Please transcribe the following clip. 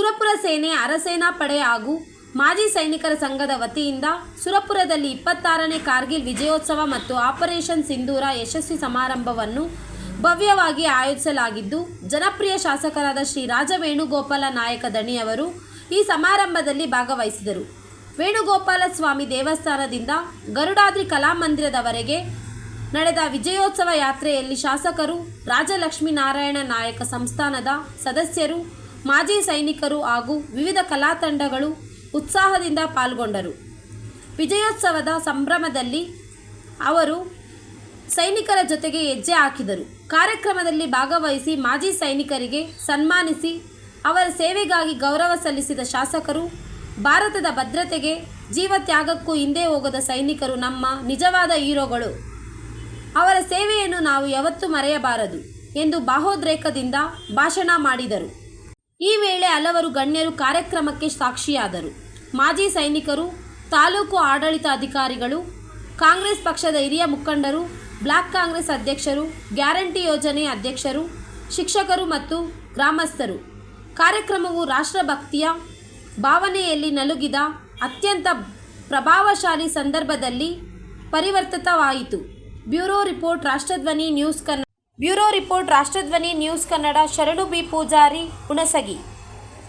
ಸುರಪುರ ಸೇನೆ ಅರಸೇನಾ ಪಡೆ ಹಾಗೂ ಮಾಜಿ ಸೈನಿಕರ ಸಂಘದ ವತಿಯಿಂದ ಸುರಪುರದಲ್ಲಿ ಇಪ್ಪತ್ತಾರನೇ ಕಾರ್ಗಿಲ್ ವಿಜಯೋತ್ಸವ ಮತ್ತು ಆಪರೇಷನ್ ಸಿಂಧೂರ ಯಶಸ್ವಿ ಸಮಾರಂಭವನ್ನು ಭವ್ಯವಾಗಿ ಆಯೋಜಿಸಲಾಗಿದ್ದು, ಜನಪ್ರಿಯ ಶಾಸಕರಾದ ಶ್ರೀ ರಾಜ ವೇಣುಗೋಪಾಲ ನಾಯಕ ದಣಿಯವರು ಈ ಸಮಾರಂಭದಲ್ಲಿ ಭಾಗವಹಿಸಿದರು. ವೇಣುಗೋಪಾಲ ಸ್ವಾಮಿ ದೇವಸ್ಥಾನದಿಂದ ಗರುಡಾದ್ರಿ ಕಲಾಮಂದಿರದವರೆಗೆ ನಡೆದ ವಿಜಯೋತ್ಸವ ಯಾತ್ರೆಯಲ್ಲಿ ಶಾಸಕರು ರಾಜಲಕ್ಷ್ಮೀನಾರಾಯಣ ನಾಯಕ ಸಂಸ್ಥಾನದ ಸದಸ್ಯರು ಮಾಜಿ ಸೈನಿಕರು ಹಾಗೂ ವಿವಿಧ ಕಲಾ ತಂಡಗಳು ಉತ್ಸಾಹದಿಂದ ಪಾಲ್ಗೊಂಡರು. ವಿಜಯೋತ್ಸವದ ಸಂಭ್ರಮದಲ್ಲಿ ಅವರು ಸೈನಿಕರ ಜೊತೆಗೆ ಹೆಜ್ಜೆ ಹಾಕಿದರು. ಕಾರ್ಯಕ್ರಮದಲ್ಲಿ ಭಾಗವಹಿಸಿ ಮಾಜಿ ಸೈನಿಕರಿಗೆ ಸನ್ಮಾನಿಸಿ ಅವರ ಸೇವೆಗಾಗಿ ಗೌರವ ಸಲ್ಲಿಸಿದ ಶಾಸಕರು, ಭಾರತದ ಭದ್ರತೆಗೆ ಜೀವ ತ್ಯಾಗಕ್ಕೂ ಹಿಂದೆ ಹೋಗದ ಸೈನಿಕರು ನಮ್ಮ ನಿಜವಾದ ಹೀರೋಗಳು. ಅವರ ಸೇವೆಯನ್ನು ನಾವು ಯಾವತ್ತೂ ಮರೆಯಬಾರದು ಎಂದು ಭಾವೋದ್ರೇಕದಿಂದ ಭಾಷಣ ಮಾಡಿದರು. ಈ ವೇಳೆ ಹಲವರು ಗಣ್ಯರು ಕಾರ್ಯಕ್ರಮಕ್ಕೆ ಸಾಕ್ಷಿಯಾದರು. ಮಾಜಿ ಸೈನಿಕರು, ತಾಲೂಕು ಆಡಳಿತ ಅಧಿಕಾರಿಗಳು, ಕಾಂಗ್ರೆಸ್ ಪಕ್ಷದ ಹಿರಿಯ ಮುಖಂಡರು, ಬ್ಲಾಕ್ ಕಾಂಗ್ರೆಸ್ ಅಧ್ಯಕ್ಷರು, ಗ್ಯಾರಂಟಿ ಯೋಜನೆ ಅಧ್ಯಕ್ಷರು, ಶಿಕ್ಷಕರು ಮತ್ತು ಗ್ರಾಮಸ್ಥರು. ಕಾರ್ಯಕ್ರಮವು ರಾಷ್ಟ್ರಭಕ್ತಿಯ ಭಾವನೆಯಲ್ಲಿ ನಲುಗಿದ ಅತ್ಯಂತ ಪ್ರಭಾವಶಾಲಿ ಸಂದರ್ಭದಲ್ಲಿ ಪರಿವರ್ತಿತವಾಯಿತು bureau report, Rashtradhwani news Kannada bureau report Rashtradhwani news Kannada Sharanu B Poojari Hunasagi.